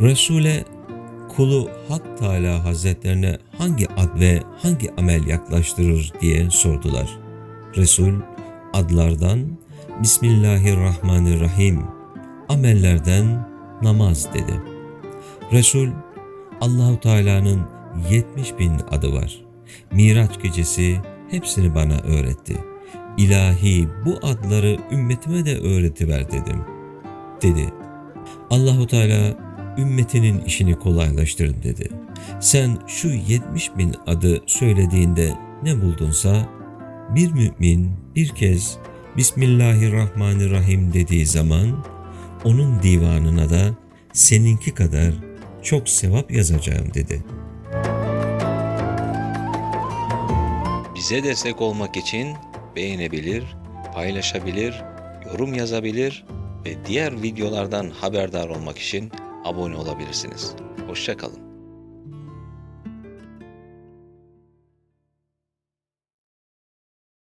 Resul'e kulu Hak Teala Hazretlerine hangi ad ve hangi amel yaklaştırır diye sordular. Resul adlardan Bismillahirrahmanirrahim amellerden namaz dedi. Resul Allahu Teala'nın 70 bin adı var. Miraç gecesi hepsini bana öğretti. İlahi bu adları ümmetime de öğretiver dedim. Dedi. Allahu Teala ümmetinin işini kolaylaştırın dedi. Sen şu 70 bin adı söylediğinde ne buldunsa bir mümin bir kez Bismillahirrahmanirrahim dediği zaman onun divanına da seninki kadar çok sevap yazacağım dedi. Bize destek olmak için beğenebilir, paylaşabilir, yorum yazabilir ve diğer videolardan haberdar olmak için abone olabilirsiniz. Hoşçakalın.